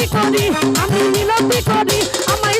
মিলাপি করি আমি মিলাপি করি আমায়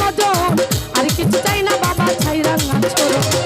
বদন আর কিছু চাই না বাবা ছাইরা নাচ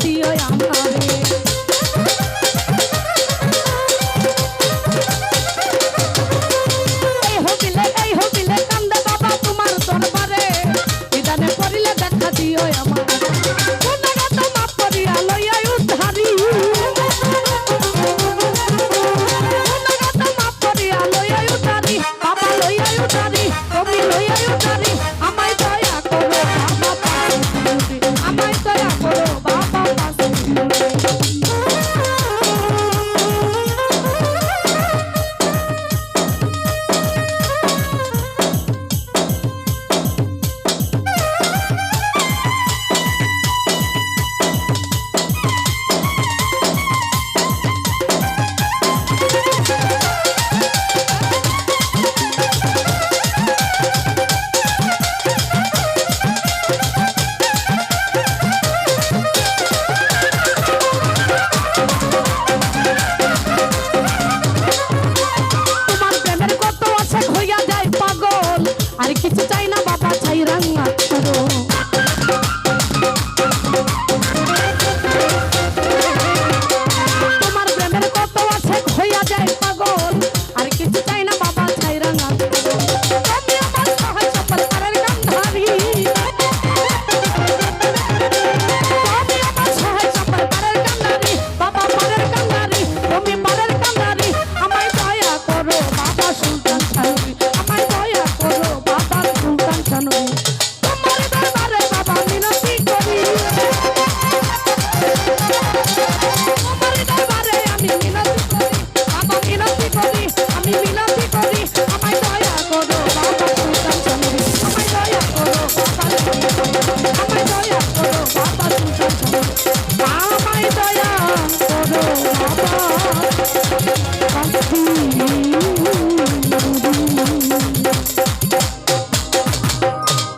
i ya